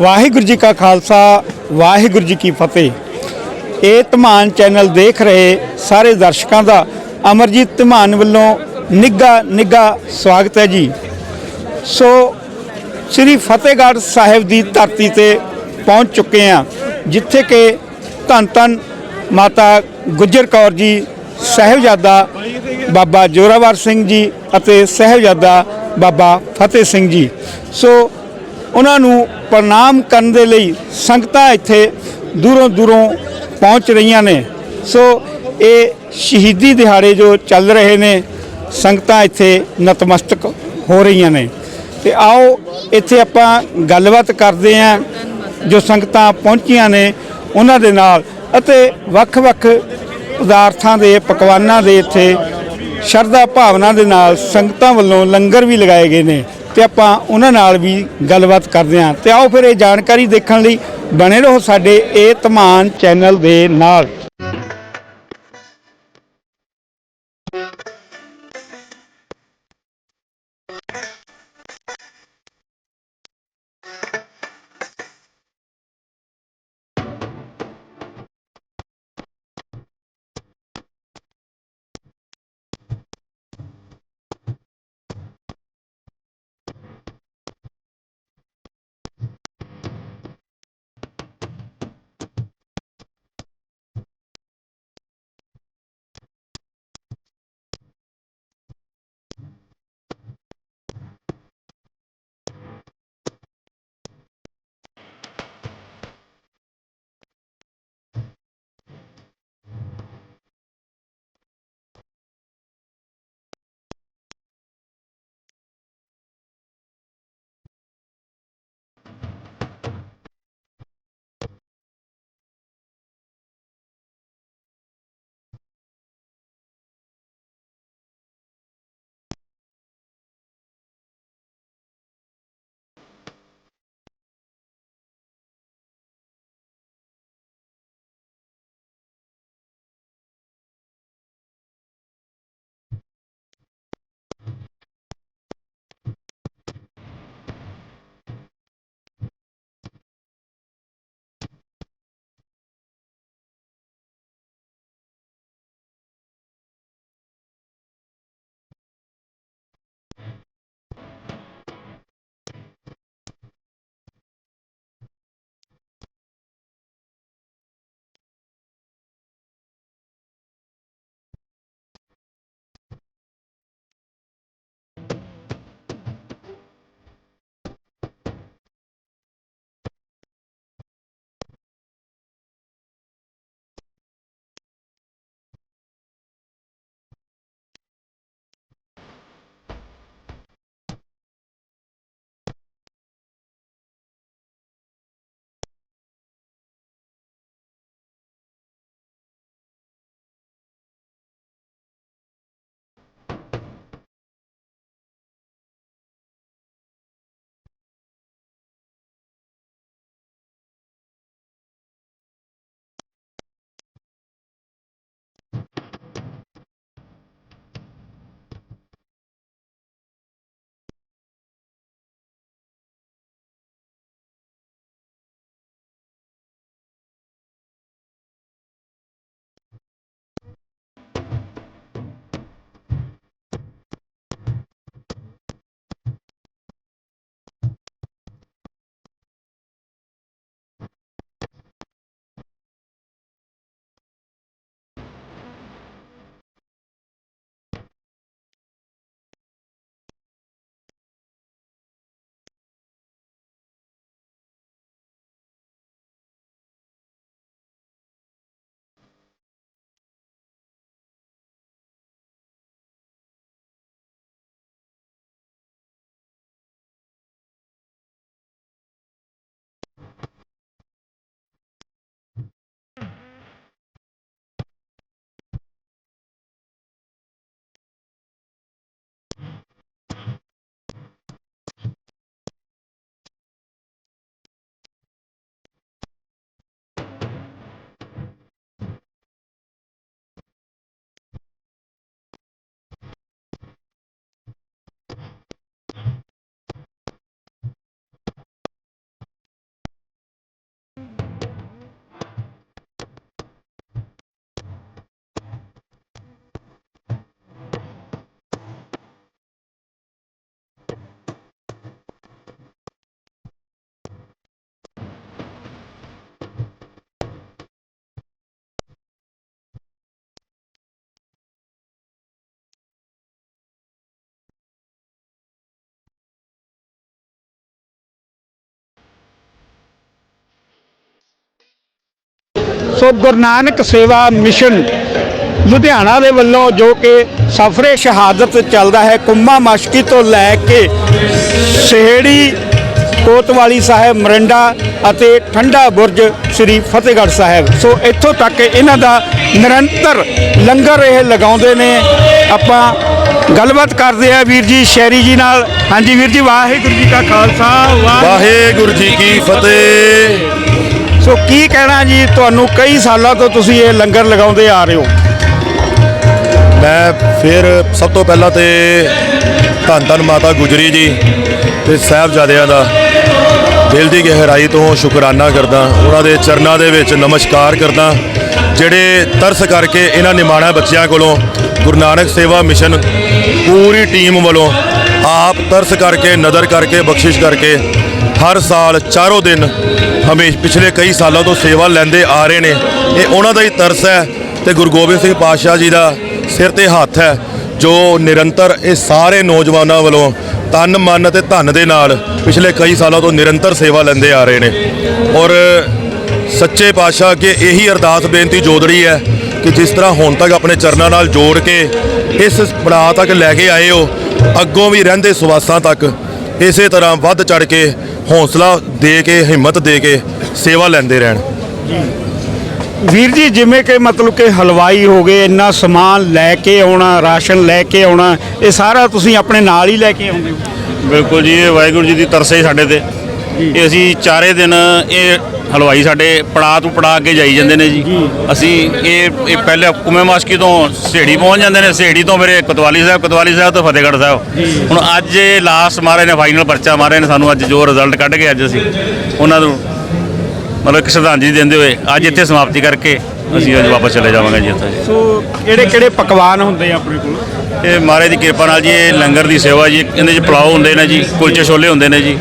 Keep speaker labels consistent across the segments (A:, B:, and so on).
A: ਵਾਹਿਗੁਰੂ ਜੀ ਕਾ ਖਾਲਸਾ, ਵਾਹਿਗੁਰੂ ਜੀ ਕੀ ਫਤਿਹ। ਇਹ ਧਮਾਨ ਚੈਨਲ ਦੇਖ ਰਹੇ ਸਾਰੇ ਦਰਸ਼ਕਾਂ ਦਾ ਅਮਰਜੀਤ ਧਮਾਨ ਵੱਲੋਂ ਨਿੱਘਾ ਨਿੱਘਾ ਸਵਾਗਤ ਹੈ ਜੀ। ਸੋ ਸ੍ਰੀ ਫਤਿਹਗੜ੍ਹ ਸਾਹਿਬ ਦੀ ਧਰਤੀ ਤੇ ਪਹੁੰਚ ਚੁੱਕੇ ਹਾਂ, ਜਿੱਥੇ ਕਿ ਧੰਨ ਧੰਨ ਮਾਤਾ ਗੁਜਰ ਕੌਰ ਜੀ, ਸਾਹਿਬਜ਼ਾਦਾ ਬਾਬਾ ਜੋਰਾਵਰ ਸਿੰਘ ਜੀ ਅਤੇ ਸਾਹਿਬਜ਼ਾਦਾ ਬਾਬਾ ਫਤਿਹ ਸਿੰਘ ਜੀ। ਸੋ ਉਹਨਾਂ ਨੂੰ ਪ੍ਰਣਾਮ ਕਰਨ ਦੇ ਲਈ ਸੰਗਤਾਂ ਇੱਥੇ ਦੂਰੋਂ ਦੂਰੋਂ ਪਹੁੰਚ ਰਹੀਆਂ ਨੇ। ਸੋ ਇਹ ਸ਼ਹੀਦੀ ਦਿਹਾੜੇ ਜੋ ਚੱਲ ਰਹੇ ਨੇ, ਸੰਗਤਾਂ ਇੱਥੇ ਨਤਮਸਤਕ ਹੋ ਰਹੀਆਂ ਨੇ। ਤੇ ਆਓ ਇੱਥੇ ਆਪਾਂ ਗੱਲਬਾਤ ਕਰਦੇ ਆਂ ਜੋ ਸੰਗਤਾਂ ਪਹੁੰਚੀਆਂ ਨੇ ਉਹਨਾਂ ਦੇ ਨਾਲ ਅਤੇ ਵੱਖ-ਵੱਖ ਪਦਾਰਥਾਂ ਦੇ, ਪਕਵਾਨਾਂ ਦੇ ਇੱਥੇ ਸ਼ਰਧਾ ਭਾਵਨਾ ਦੇ ਨਾਲ ਸੰਗਤਾਂ ਵੱਲੋਂ ਲੰਗਰ ਵੀ ਲਗਾਏ ਗਏ ਨੇ। ਤੇ ਆਪਾਂ ਉਹਨਾਂ ਨਾਲ ਵੀ ਗੱਲਬਾਤ ਕਰਦੇ ਹਾਂ। ਤੇ ਆਓ ਫਿਰ ਇਹ ਜਾਣਕਾਰੀ ਦੇਖਣ ਲਈ ਬਣੇ ਰਹੋ ਸਾਡੇ ਇਹ ਧਮਾਨ ਚੈਨਲ ਦੇ ਨਾਲ। ਸੋ ਗੁਰੂ ਨਾਨਕ ਸੇਵਾ ਮਿਸ਼ਨ ਲੁਧਿਆਣਾ ਦੇ ਵੱਲੋਂ ਜੋ ਕਿ ਸਫਰੇ ਸ਼ਹਾਦਤ ਚੱਲਦਾ ਹੈ ਕੁੰਮਾ ਮਸ਼ਕੀ ਤੋਂ ਲੈ ਕੇ ਸਿਹੜੀ ਕੋਤਵਾਲੀ ਸਾਹਿਬ ਮਰੰਡਾ ਅਤੇ ਠੰਡਾ ਬੁਰਜ ਸ੍ਰੀ ਫਤਿਹਗੜ੍ਹ ਸਾਹਿਬ। ਸੋ ਇੱਥੋਂ ਤੱਕ ਇਹਨਾਂ ਦਾ ਨਿਰੰਤਰ ਲੰਗਰ ਇਹ ਲਗਾਉਂਦੇ ਨੇ। ਆਪਾਂ ਗੱਲਬਾਤ ਕਰਦੇ ਆ ਵੀਰ ਜੀ ਸ਼ੈਰੀ ਜੀ ਨਾਲ। ਹਾਂਜੀ ਵੀਰ ਜੀ ਵਾਹਿਗੁਰੂ ਜੀ ਕਾ ਖਾਲਸਾ ਵਾਹਿਗੁਰੂ
B: ਵਾਹਿਗੁਰੂ ਜੀ ਕੀ ਫਤਿਹ।
A: ਸੋ ਕੀ ਕਹਿਣਾ ਜੀ? ਤੁਹਾਨੂੰ ਕਈ ਸਾਲਾਂ ਤੋਂ ਤੁਸੀਂ ਇਹ ਲੰਗਰ ਲਗਾਉਂਦੇ ਆ ਰਹੇ ਹੋ।
B: ਮੈਂ ਫਿਰ ਸਭ ਤੋਂ ਪਹਿਲਾਂ ਤੇ ਧੰਨ ਧੰਨ ਮਾਤਾ ਗੁਜਰੀ ਜੀ ਤੇ ਸਾਹਿਬਜ਼ਾਦਿਆਂ ਦਾ ਦਿਲ ਦੀ ਗਹਿਰਾਈ ਤੋਂ ਸ਼ੁਕਰਾਨਾ ਕਰਦਾ, ਉਹਨਾਂ ਦੇ ਚਰਨਾਂ ਦੇ ਵਿੱਚ ਨਮਸਕਾਰ ਕਰਦਾ, ਜਿਹੜੇ ਤਰਸ ਕਰਕੇ ਇਹਨਾਂ ਨਿਮਾਣਾ ਬੱਚਿਆਂ ਕੋਲੋਂ ਗੁਰੂ ਨਾਨਕ ਸੇਵਾ ਮਿਸ਼ਨ ਪੂਰੀ ਟੀਮ ਵੱਲੋਂ ਆਪ ਤਰਸ ਕਰਕੇ ਨਦਰ ਕਰਕੇ, ਬਖਸ਼ਿਸ਼ ਕਰਕੇ ਹਰ ਸਾਲ ਚਾਰੋਂ ਦਿਨ ਹਮੇਸ਼ ਪਿਛਲੇ ਕਈ ਸਾਲਾਂ ਤੋਂ ਸੇਵਾ ਲੈਂਦੇ ਆ ਰਹੇ ਨੇ। ਇਹ ਉਹਨਾਂ ਦਾ ਹੀ ਤਰਸ ਹੈ ਤੇ ਗੁਰੂ ਗੋਬਿੰਦ ਸਿੰਘ ਪਾਤਸ਼ਾਹ ਜੀ ਦਾ ਸਿਰ ਤੇ ਹੱਥ ਹੈ, ਜੋ ਨਿਰੰਤਰ ਇਹ ਸਾਰੇ ਨੌਜਵਾਨਾਂ ਵੱਲੋਂ ਤਨ, ਮਨ ਅਤੇ ਧਨ ਦੇ ਨਾਲ ਪਿਛਲੇ ਕਈ ਸਾਲਾਂ ਤੋਂ ਨਿਰੰਤਰ ਸੇਵਾ ਲੈਂਦੇ ਆ ਰਹੇ ਨੇ। ਔਰ ਸੱਚੇ ਪਾਤਸ਼ਾਹ ਅੱਗੇ ਇਹੀ ਅਰਦਾਸ ਬੇਨਤੀ ਜੋਦੜੀ ਹੈ ਕਿ ਜਿਸ ਤਰ੍ਹਾਂ ਹੁਣ ਤੱਕ ਆਪਣੇ ਚਰਨਾਂ ਨਾਲ ਜੋੜ ਕੇ ਇਸ ਪੜਾਅ ਤੱਕ ਲੈ ਕੇ ਆਏ ਹੋ, ਅੱਗੋਂ ਵੀ ਰਹਿੰਦੇ ਸਵਾਸਾਂ ਤੱਕ ਇਸੇ ਤਰ੍ਹਾਂ ਵੱਧ ਚੜ ਕੇ ਹੌਸਲਾ ਦੇ ਕੇ ਹਿੰਮਤ ਦੇ ਕੇ ਸੇਵਾ ਲੈਂਦੇ ਰਹਿਣ।
A: ਵੀਰ ਜੀ ਜਿਵੇਂ ਕਿ ਮਤਲਬ ਕਿ ਹਲਵਾਈ ਹੋ ਗਏ ਇੰਨਾ ਸਮਾਨ ਲੈ ਕੇ ਆਉਣਾ ਰਾਸ਼ਨ ਲੈ ਕੇ ਆਉਣਾ ਇਹ ਸਾਰਾ ਤੁਸੀਂ ਆਪਣੇ ਨਾਲ ਹੀ ਲੈ ਕੇ ਆਉਂਦੇ ਹੋ?
C: ਬਿਲਕੁਲ ਜੀ ਇਹ ਵਾਹਿਗੁਰੂ ਜੀ ਦੀ ਤਰਸ ਹੈ ਸਾਡੇ ਤੇ। ਇਹ ਅਸੀਂ ਚਾਰੇ ਦਿਨ ਇਹ ਹਲਵਾਈ ਸਾਡੇ ਪੜਾ ਤੋਂ ਪੜਾ ਕੇ ਜਾਈ ਜਾਂਦੇ ਨੇ ਜੀ। ਅਸੀਂ ਇਹ ਇਹ ਪਹਿਲੇ ਕੁਮੇ ਮਾਸਕੀ ਤੋਂ ਸੇੜੀ ਪਹੁੰਚ ਜਾਂਦੇ ਨੇ। ਸੇੜੀ ਤੋਂ ਇਹ ਕੋਤਵਾਲੀ ਸਾਹਿਬ ਕੋਤਵਾਲੀ ਸਾਹਿਬ ਤੋਂ ਫਤਿਹਗੜ੍ਹ ਸਾਹਿਬ। ਹੁਣ ਅੱਜ ਇਹ ਲਾਸਟ ਮਾਰੇ ਨੇ ਫਾਈਨਲ ਪਰਚਾ ਮਾਰੇ ਨੇ ਸਾਨੂੰ ਅੱਜ ਜੋ ਰਿਜ਼ਲਟ ਕੱਢ ਕੇ ਅੱਜ ਅਸੀਂ। ਉਹਨਾਂ ਨੂੰ ਮਤਲਬ ਇੱਕ ਸ਼ਰਧਾਂਜਲੀ ਦਿੰਦੇ ਹੋਏ ਅੱਜ ਇੱਥੇ ਸਮਾਪਤੀ ਕਰਕੇ ਅਸੀਂ ਅੱਜ ਵਾਪਸ ਚਲੇ ਜਾਵਾਂਗੇ ਜੀ ਇੱਥੇ।
A: ਸੋ ਕਿਹੜੇ ਕਿਹੜੇ ਪਕਵਾਨ ਹੁੰਦੇ ਆ ਆਪਣੇ ਕੋਲ?
C: ਇਹ ਮਹਾਰਾਜ ਦੀ ਕਿਰਪਾ ਨਾਲ ਜੀ ਇਹ ਲੰਗਰ ਦੀ ਸੇਵਾ ਜੀ ਇਹਦੇ ਚ ਪਲਾਓ ਹੁੰਦੇ ਨੇ ਜੀ ਕੁਲਚੇ ਛੋਲੇ ਹੁੰਦੇ ਨੇ ਜੀ।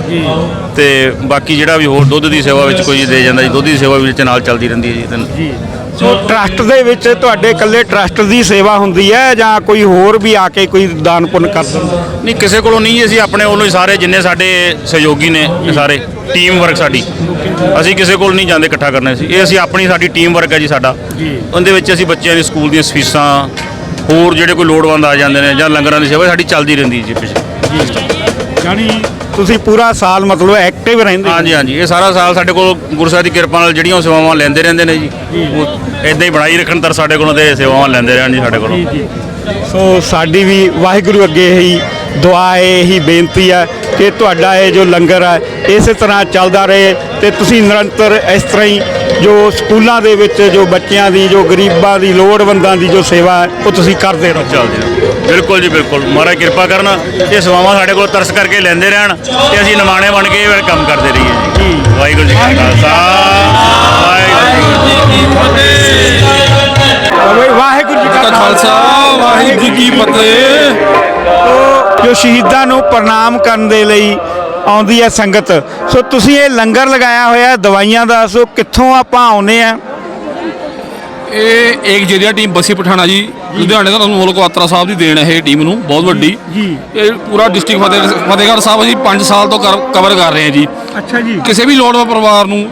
C: ਤੇ ਬਾਕੀ ਜਿਹੜਾ ਵੀ ਹੋਰ ਦੁੱਧ ਦੀ ਸੇਵਾ ਵਿੱਚ ਕੋਈ ਦੇ ਜਾਂਦਾ ਜੀ ਦੁੱਧ ਦੀ ਸੇਵਾ ਵੀ ਵਿੱਚ ਨਾਲ ਚੱਲਦੀ ਰਹਿੰਦੀ ਹੈ ਜੀ
A: ਜੀ। ਸੋ ਟਰਸਟ ਦੇ ਵਿੱਚ ਤੁਹਾਡੇ ਇਕੱਲੇ ਟਰਸਟ ਦੀ ਸੇਵਾ ਹੁੰਦੀ ਹੈ ਜਾਂ ਕੋਈ ਹੋਰ ਵੀ ਆ ਕੇ ਕੋਈ ਦਾਨ ਪੁੰਨ ਕਰ ਦਿੰਦਾ?
C: ਨਹੀਂ ਕਿਸੇ ਕੋਲੋਂ ਨਹੀਂ ਅਸੀਂ ਆਪਣੇ ਵੱਲੋਂ ਹੀ ਸਾਰੇ ਜਿੰਨੇ ਸਾਡੇ ਸਹਿਯੋਗੀ ਨੇ ਇਹ ਸਾਰੇ ਟੀਮ ਵਰਕ ਸਾਡੀ। ਅਸੀਂ ਕਿਸੇ ਕੋਲ ਨਹੀਂ ਜਾਂਦੇ ਇਕੱਠਾ ਕਰਨੇ ਸੀ ਇਹ ਅਸੀਂ ਆਪਣੀ ਸਾਡੀ ਟੀਮ ਵਰਕ ਹੈ ਜੀ ਸਾਡਾ। ਉਹਦੇ ਵਿੱਚ ਅਸੀਂ ਬੱਚਿਆਂ ਦੀ ਸਕੂਲ ਦੀਆਂ ਫੀਸਾਂ ਹੋਰ ਜਿਹੜੇ ਕੋਈ ਲੋੜਵੰਦ ਆ ਜਾਂਦੇ ਨੇ ਜਾਂ ਲੰਗਰਾਂ ਦੀ ਸੇਵਾ ਸਾਡੀ ਚੱਲਦੀ ਰਹਿੰਦੀ ਜੀ ਪਿੱਛੇ।
A: ਯਾਨੀ ਤੁਸੀਂ ਪੂਰਾ ਸਾਲ ਮਤਲਬ ਐਕਟਿਵ ਰਹਿੰਦੇ ਹੋ।
C: ਹਾਂਜੀ ਹਾਂਜੀ। ਇਹ ਸਾਰਾ ਸਾਲ ਸਾਡੇ ਕੋਲ ਗੁਰੂ ਸਾਹਿਬ ਦੀ ਕਿਰਪਾ ਨਾਲ ਜਿਹੜੀਆਂ ਉਹ ਸੇਵਾਵਾਂ ਲੈਂਦੇ ਰਹਿੰਦੇ ਨੇ ਜੀ। ਉਹ ਇਦਾਂ ਹੀ ਬਣਾਈ ਰੱਖਣ ਤਰ ਸਾਡੇ ਕੋਲੋਂ ਤੇ ਸੇਵਾਵਾਂ ਲੈਂਦੇ ਰਹਿਣ ਜੀ ਸਾਡੇ ਕੋਲੋਂ।
A: ਸੋ ਸਾਡੀ ਵੀ ਵਾਹਿਗੁਰੂ ਅੱਗੇ ਇਹੀ ਦੁਆ ਹੈ ਇਹੀ ਬੇਨਤੀ ਹੈ ਕਿ ਤੁਹਾਡਾ ਇਹ ਜੋ ਲੰਗਰ ਹੈ ਇਸੇ ਤਰ੍ਹਾਂ ਚੱਲਦਾ ਰਹੇ ਤੇ ਤੁਸੀਂ ਨਿਰੰਤਰ ਇਸ ਤਰ੍ਹਾਂ ਹੀ ਜੋ ਸਕੂਲਾਂ ਦੇ ਵਿੱਚ ਜੋ ਬੱਚਿਆਂ ਦੀ ਜੋ ਗਰੀਬਾਂ ਦੀ ਲੋੜਵੰਦਾਂ ਦੀ ਜੋ ਸੇਵਾ ਹੈ ਉਹ ਤੁਸੀਂ ਕਰਦੇ ਰਹੋ।
C: ਚੱਲਦੇ ਰਹੋ। ਬਿਲਕੁਲ ਜੀ ਬਿਲਕੁਲ। ਮਹਾਰਾਜ ਕਿਰਪਾ ਕਰਨ ਇਹ ਸੇਵਾਵਾਂ ਸਾਡੇ ਕੋਲ ਤਰਸ ਕਰਕੇ ਲੈਂਦੇ ਰਹਿਣ ਤੇ ਅਸੀਂ ਨਿਮਾਣੇ ਬਣ ਕੇ ਇਹ ਕੰਮ ਕਰਦੇ ਰਹੀਏ। ਜੀ ਵਾਹਿਗੁਰੂ ਜੀ ਕਾ ਖਾਲਸਾ ਵਾਹਿਗੁਰੂ ਜੀ ਕੀ
A: ਵਾਹਿਗੁਰੂ ਜੀ
D: ਕਾ ਖਾਲਸਾ ਵਾਹਿਗੁਰੂ ਜੀ ਕੀ ਫਤਿਹ।
A: ਜੋ ਸ਼ਹੀਦਾਂ ਨੂੰ ਪ੍ਰਣਾਮ ਕਰਨ ਦੇ ਲਈ ਆਉਂਦੀ ਹੈ ਸੰਗਤ ਸੋ ਤੁਸੀਂ ਇਹ ਲੰਗਰ ਲਗਾਇਆ ਹੋਇਆ ਦਵਾਈਆਂ ਦਾ ਸੋ ਕਿੱਥੋਂ ਆਪਾਂ ਆਉਨੇ ਆ
D: ਇਹ ਇੱਕ ਜਿਹੜੀਆ ਟੀਮ ਬਸੀ ਪਠਾਣਾ ਜੀ ਲੁਧਿਆਣੇ ਦਾ ਤੁਹਾਨੂੰ ਮੁਲਕ ਵਾਤਰਾ ਸਾਹਿਬ ਦੀ ਦੇਣ ਹੈ ਇਹ ਟੀਮ ਨੂੰ ਬਹੁਤ ਵੱਡੀ।
A: ਜੀ।
D: ਇਹ ਪੂਰਾ ਡਿਸਟ੍ਰਿਕਟ ਫਤਿਹ ਫਤਿਹਗੜ੍ਹ ਸਾਹਿਬ ਅਸੀਂ 5 ਸਾਲ ਤੋਂ ਕਵਰ ਕਰ ਰਹੇ ਹਾਂ ਜੀ।
A: ਅੱਛਾ ਜੀ।
D: ਕਿਸੇ ਵੀ ਲੋੜਵੰਦ ਪਰਿਵਾਰ ਨੂੰ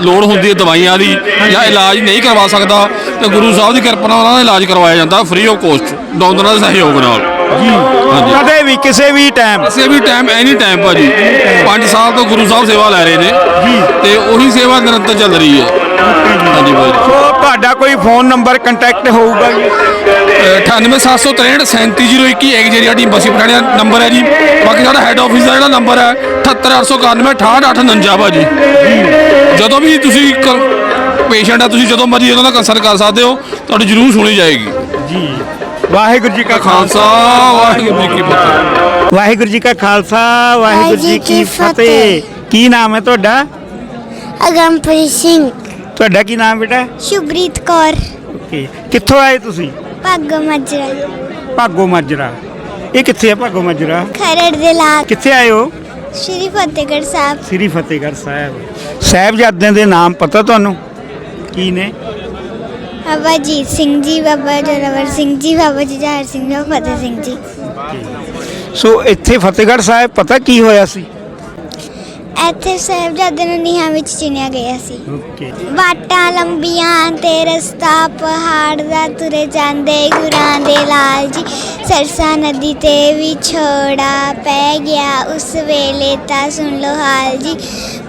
D: ਲੋੜ ਹੁੰਦੀ ਹੈ ਦਵਾਈਆਂ ਦੀ ਜਾਂ ਇਲਾਜ ਨਹੀਂ ਕਰਵਾ ਸਕਦਾ ਤੇ ਗੁਰੂ ਸਾਹਿਬ ਦੀ ਕਿਰਪਾ ਨਾਲ ਉਹਨਾਂ ਦਾ ਇਲਾਜ ਕਰਵਾਇਆ ਜਾਂਦਾ ਫ੍ਰੀ ਆਫ ਕੋਸਟ ਡਾਊਨਰਾਂ ਦੇ ਸਹਿਯੋਗ ਨਾਲ।
A: ਜੀ। ਕਦੇ ਵੀ ਕਿਸੇ ਵੀ ਟਾਈਮ
D: ਕਿਸੇ ਵੀ ਟਾਈਮ ਐਨੀ ਟਾਈਮ ਭਾਜੀ। 5 ਸਾਲ ਤੋਂ ਗੁਰੂ ਸਾਹਿਬ ਸੇਵਾ ਲੈ ਰਹੇ ਨੇ
A: ਜੀ।
D: ਤੇ ਉਹੀ ਸੇਵਾ ਨਿਰੰਤਰ ਚੱਲ ਰਹੀ ਹੈ। ਹਾਂਜੀ
A: ਸੋ ਤੁਹਾਡਾ ਕੋਈ ਫੋਨ ਨੰਬਰ ਕੰਟੈਕਟ ਹੋਊਗਾ ਜੀ?
D: 98763 37021 ਇੱਕ ਜਿਹੜੀਆ ਟੀਮ ਬਸੀ ਪਠਾਣੇ ਦਾ ਨੰਬਰ ਹੈ ਜੀ। ਬਾਕੀ ਸਾਡਾ ਹੈੱਡ ਆਫਿਸ ਦਾ ਜਿਹੜਾ ਨੰਬਰ ਹੈ 78891 68849 ਭਾਜੀ। ਜਦੋਂ ਵੀ ਤੁਸੀਂ ਪੇਸ਼ੈਂਟ ਆ ਤੁਸੀਂ ਜਦੋਂ ਮਰਜ਼ੀ ਉਹਨਾਂ ਦਾ ਕੰਸਲਟ ਕਰ ਸਕਦੇ ਹੋ ਤੁਹਾਡੀ ਜ਼ਰੂਰ ਸੁਣੀ ਜਾਏਗੀ।
A: ਜੀ। ਵਾਹਿਗੁਰੂ ਜੀ ਕਾ ਖਾਲਸਾ
D: ਵਾਹਿਗੁਰੂ ਜੀ ਕੀ ਫਤਿਹ।
A: ਵਾਹਿਗੁਰੂ ਜੀ ਕਾ ਖਾਲਸਾ ਵਾਹਿਗੁਰੂ ਜੀ ਕੀ ਫਤਿਹ। ਕੀ ਨਾਮ ਹੈ ਤੁਹਾਡਾ?
E: ਅਗੰਪ੍ਰੀਤ ਸਿੰਘ।
A: ਤੁਹਾਡਾ ਕੀ ਨਾਮ ਬੇਟਾ?
E: ਸ਼ੁਭਰੀਤ ਕੌਰ।
A: ਓਕੇ। ਕਿੱਥੋਂ ਆਏ ਤੁਸੀਂ?
E: ਪੱਗ ਮਜਰਾ।
A: ਭਾਗੋ ਮਾਜਰਾ। ਇਹ ਕਿੱਥੇ ਹੈ ਭਾਗੋ ਮਾਜਰਾ?
E: ਖਰੜ ਦੇ ਲਾਗ।
A: ਕਿੱਥੇ ਆਏ ਹੋ?
E: ਸ਼੍ਰੀ ਫਤਿਹਗੜ੍ਹ ਸਾਹਿਬ।
A: ਸ੍ਰੀ ਫਤਿਹਗੜ੍ਹ ਸਾਹਿਬ। ਸਾਹਿਬਜ਼ਾਦਿਆਂ ਦੇ ਨਾਮ ਪਤਾ ਤੁਹਾਨੂੰ? ਕੀ ਨੇ?
E: ਬਾਬਾ ਜੀਤ ਸਿੰਘ ਜੀ ਬਾਬਾ ਜੋਰਾਵਰ ਸਿੰਘ ਜੀ ਬਾਬਾ ਜੁਝਾਰ ਸਿੰਘ ਜੀ ਬਾਬਾ ਫਤਿਹ ਸਿੰਘ ਜੀ।
A: ਸੋ ਇੱਥੇ ਫਤਿਹਗੜ੍ਹ ਸਾਹਿਬ ਪਤਾ ਕੀ ਹੋਇਆ ਸੀ?
E: ਇੱਥੇ ਸਾਹਿਬਜ਼ਾਦੇ ਨੂੰ ਨੀਹਾਂ ਵਿੱਚ ਚਿਣਿਆ ਗਿਆ ਸੀ।
A: ਓਕੇ।
E: ਬਾਟਾਂ ਲੰਬੀਆਂ ਤੇ ਰਸਤਾ ਪਹਾੜ ਦਾ ਤੁਰੇ ਜਾਂਦੇ ਗੁਰਾਂ ਦੇ ਲਾਲ ਜੀ। ਸਰਸਾ ਨਦੀ ਤੇ ਵਿਛੋੜਾ ਪੈ ਗਿਆ ਉਸ ਵੇਲੇ ਤਾਂ ਸੁਣ ਲੋ ਹਾਲ ਜੀ।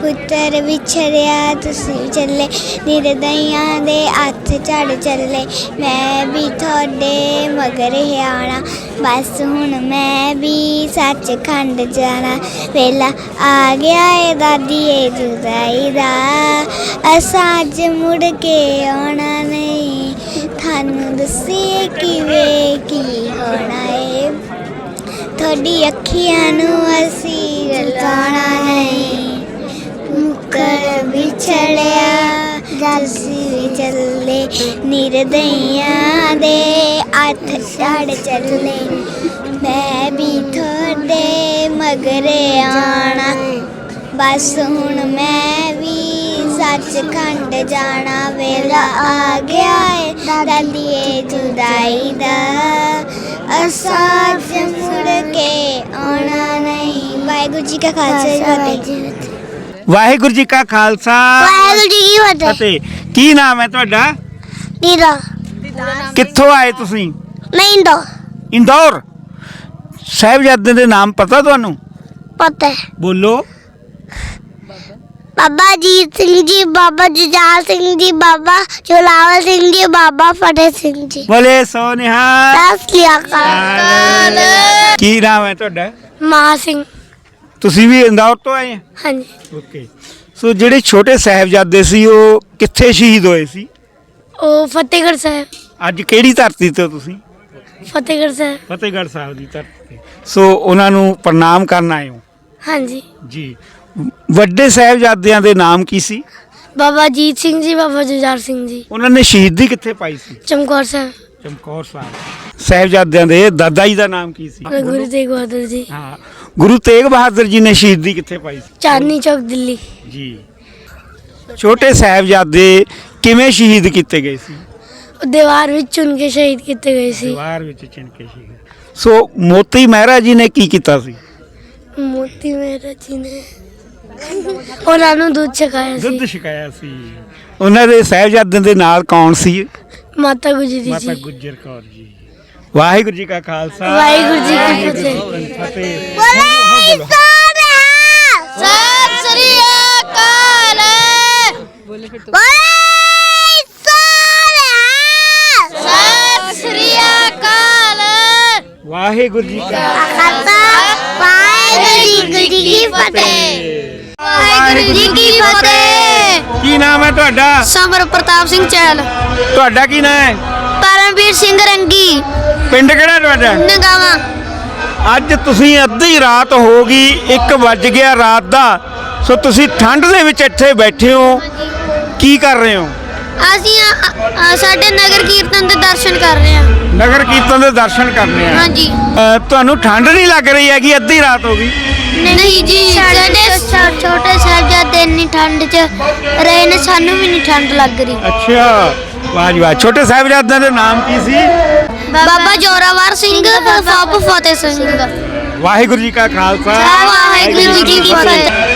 E: ਪੁੱਤਰ ਵਿਛੜਿਆ ਤੁਸੀਂ ਚੱਲੇ ਨਿਰਦਈਆਂ ਦੇ ਹੱਥ ਝੜ ਚੱਲੇ। ਮੈਂ ਵੀ ਤੁਹਾਡੇ ਮਗਰ ਆਣਾ ਬਸ ਹੁਣ ਮੈਂ ਵੀ ਸੱਚ ਖੰਡ ਜਾਣਾ। ਵੇਲਾ ਆ ਗਿਆ ਏ ਦਾਦੀ ਏ ਜੁਦਾਈ ਦਾ। ਅਸਾਂ ਅੱਜ ਮੁੜ ਕੇ ਆਉਣਾ ਨਹੀਂ। ਤੁਹਾਨੂੰ ਦੱਸੀਏ ਕਿਵੇਂ ਕੀ ਹੋਣਾ ਏ। ਤੁਹਾਡੀ ਅੱਖੀਆਂ ਨੂੰ ਅਸੀਂ ਰਲਾਉਣਾ ਨਹੀਂ। ਮੁਕਰ ਵਿਛੜਿਆ ਜਲਸੀ ਵੀ ਚੱਲੇ ਨਿਰਦਈਆਂ ਦੇ ਹੱਥ ਛੜ ਚੱਲੇ। ਮੈਂ ਵੀ ਤੁਹਾਡੇ ਮਗਰੇ ਆਣਾ ਬਸ ਹੁਣ ਮੈਂ ਵੀ ਸੱਚਖੰਡ ਜਾਣਾ ਵੇਲਾ ਆ ਗਿਆ ਏ। ਦਾਦੀਏ ਜੁਦਾਈ ਦਾ ਅਸਾਂ ਮੁੜ ਕੇ ਆਉਣਾ ਨਹੀਂ। ਵਾਹਿਗੁਰੂ ਜੀ ਕਾ ਖਾਲਸਾ ਜੀ
A: ਵਾਹਿਗੁਰੂ ਜੀ ਕਾ ਖਾਲਸਾ।
E: ਵਾਹਿਗੁਰੂ ਜੀ ਕੀ ਫਤਿਹ।
A: ਫਤਿਹ। ਕੀ ਨਾਮ ਹੈ ਤੁਹਾਡਾ?
E: ਨੀਰਾ।
A: ਕਿੱਥੋਂ ਆਏ ਤੁਸੀਂ?
E: ਮੈਂ ਇੰਦੋ
A: ਇੰਦੌਰ? ਸਾਹਿਬਜ਼ਾਦੇ ਦੇ ਨਾਮ ਪਤਾ ਤੁਹਾਨੂੰ?
E: ਪਤਾ ਹੈ।
A: ਬੋਲੋ।
E: ਬਾਬਾ ਜੀਤ ਸਿੰਘ ਜੀ ਬਾਬਾ ਜੁਝਾਰ ਸਿੰਘ ਜੀ ਬਾਬਾ ਜੋਲਾਵਰ ਸਿੰਘ ਜੀ ਬਾਬਾ ਫਤਿਹ ਸਿੰਘ ਜੀ।
A: ਬੋਲੇ ਸੋਨਿਹਾ
E: ਸਤਿ ਸ੍ਰੀ ਅਕਾਲ।
A: ਕੀ ਨਾਮ ਹੈ ਤੁਹਾਡਾ?
E: ਮਹਾ ਸਿੰਘ।
A: ਤੁਸੀਂ ਵੀ ਇੰਦੌਰ ਤੋਂ ਆਏ
E: ਹਾਂਜੀ।
A: ਓਕੇ। ਸੋ ਜਿਹੜੇ ਛੋਟੇ ਸਾਹਿਬਜ਼ਾਦੇ ਸੀ ਉਹ ਕਿੱਥੇ ਸ਼ਹੀਦ ਹੋਏ ਸੀ?
E: ਉਹ ਫਤਿਹਗੜ੍ਹ ਸਾਹਿਬ।
A: ਅੱਜ ਕਿਹੜੀ ਧਰਤੀ ਤੇ ਹੋ ਤੁਸੀਂ?
E: ਫਤਿਹਗੜ੍ਹ ਸਾਹਿਬ।
A: ਫਤਿਹਗੜ੍ਹ ਸਾਹਿਬ ਦੀ ਧਰਤੀ ਤੇ। ਸੋ ਉਹਨਾਂ ਨੂੰ ਪ੍ਰਣਾਮ ਕਰਨ ਆਏ ਹੋ।
E: ਹਾਂਜੀ।
A: ਜੀ। ਵੱਡੇ ਸਾਹਿਬਜ਼ਾਦਿਆਂ ਦੇ ਨਾਮ ਕੀ ਸੀ?
E: ਬਾਬਾ ਜੀਤ ਸਿੰਘ ਜੀ ਬਾਬਾ ਜੁਝਾਰ ਸਿੰਘ ਜੀ।
A: ਉਹਨਾਂ ਨੇ ਸ਼ਹੀਦੀ ਕਿੱਥੇ ਪਾਈ ਸੀ?
E: ਚਮਕੌਰ ਸਾਹਿਬ।
A: ਚਮਕੌਰ ਸਾਹਿਬ। ਸਾਹਿਬਜ਼ਾਦਿਆਂ ਦੇ ਦਾਦਾ ਜੀ ਦਾ ਨਾਮ ਕੀ ਸੀ?
E: ਗੁਰੂ ਤੇਗ ਬਹਾਦਰ ਜੀ।
A: ਹਾਂ। ਗੁਰੂ ਤੇਗ ਬਹਾਦਰ ਜੀ ਨੇ ਸ਼ਹੀਦੀ ਕਿੱਥੇ ਪਾਈ ਸੀ?
E: ਚਾਂਦਨੀ ਚੌਕ ਦਿੱਲੀ।
A: ਜੀ। ਛੋਟੇ ਸਾਹਿਬਜ਼ਾਦੇ ਕਿਵੇਂ ਸ਼ਹੀਦ ਕੀਤੇ ਗਏ ਸੀ?
E: ਉਹ ਦੀਵਾਰ ਵਿੱਚ ਚੁਣ ਕੇ ਸ਼ਹੀਦ ਕੀਤੇ ਗਏ ਸੀ।
A: ਦੀਵਾਰ ਵਿੱਚ ਚਿਣ ਕੇ ਸ਼ਹੀਦ ਸੋ ਮੋਤੀ ਮਹਿਰਾ ਜੀ ਨੇ ਕੀ ਕੀਤਾ ਸੀ?
E: ਮੋਤੀ ਮੇਰਾ ਜੀ ਨੇ ਉਹਨਾਂ ਨੂੰ ਦੁੱਧ ਛਕਾਇਆ
A: ਦੁੱਧ
E: ਸੀ
A: ਛਕਾਇਆ ਸੀ। ਉਹਨਾਂ ਦੇ ਸਾਹਿਬਜ਼ਾਦਿਆਂ ਦੇ ਨਾਲ ਕੌਣ ਸੀ?
E: ਮਾਤਾ ਗੁਜਰੀ
A: ਮਾਤਾ
E: ਜੀ
A: ਗੁਜਰ ਕੌਰ ਜੀ। ਵਾਹਿਗੁਰੂ ਜੀ ਕਾ ਖਾਲਸਾ।
E: ਵਾਹਿਗੁਰੂ ਜੀ ਕੀ ਫਤਿਹ।
A: ਫਤਿਹ।
E: ਬੋਲੇ ਸਤਿ ਸ੍ਰੀ ਅਕਾਲ। ਬੋਲੇ ਸਤਿ ਸ੍ਰੀ ਅਕਾਲ।
A: ਵਾਹਿਗੁਰੂ ਜੀ ਕਾ
E: ਖਾਲਸਾ।
A: ਹੈ ਤੁਹਾਡਾ?
E: ਸਮਰ ਪ੍ਰਤਾਪ ਸਿੰਘ ਚਹਿਲ।
A: ਤੁਹਾਡਾ ਕੀ ਨਾਮ ਹੈ?
E: ਪਰਮਵੀਰ ਸਿੰਘ ਰੰਗੀ।
A: ਪਿੰਡ ਕਿਹੜਾ ਤੁਹਾਡਾ?
E: ਨਗਾਵਾ।
A: ਅੱਜ ਤੁਸੀਂ ਅੱਧੀ ਰਾਤ ਹੋ ਗਈ 1 ਵੱਜ ਗਿਆ ਰਾਤ ਦਾ। ਸੋ ਤੁਸੀਂ ਠੰਡ ਦੇ ਵਿੱਚ ਇੱਥੇ ਬੈਠੇ ਹੋ। ਕੀ ਕਰ ਰਹੇ ਹੋ?
E: ਅਸੀਂ ਅ- ਅ- ਸਾਡੇ ਨਗਰ ਕੀਰਤਨ ਦੇ ਦਰਸ਼ਨ ਕਰ ਰਹੇ ਹਾਂ।
A: ਨਗਰ ਕੀਰਤਨ ਦੇ ਦਰਸ਼ਨ ਕਰਨੇ ਆ।
E: ਹਾਂਜੀ।
A: ਅ, ਤੁਹਾਨੂੰ ਠੰਡ ਨਹੀਂ ਲੱਗ ਰਹੀ ਹੈਗੀ ਅੱਧੀ ਰਾਤ ਹੋ ਗਈ।
E: ਨਹੀਂ ਜੀ ਸਾਡੇ ਛੋਟੇ ਸਾਹਿਬਜ਼ਾਦੇ ਇੰਨੀ ਠੰਡ 'ਚ ਰਹੇ ਨੇ ਸਾਨੂੰ ਵੀ ਨਹੀਂ ਠੰਡ ਲੱਗ ਰਹੀ।
A: ਅੱਛਾ ਵਾਹ ਜੀ ਵਾਹ। ਛੋਟੇ ਸਾਹਿਬਜ਼ਾਦਿਆਂ ਦੇ ਨਾਮ ਕੀ ਸੀ?
E: ਬਾਬਾ ਜੋਰਾਵਰ ਸਿੰਘ ਬਾਬਾ ਫਤਿਹ ਸਿੰਘ।
A: ਵਾਹਿਗੁਰੂ ਜੀ ਕਾ ਖਾਲਸਾ।
E: ਵਾਹਿਗੁਰੂ ਜੀ ਕੀ ਫਤਿਹ।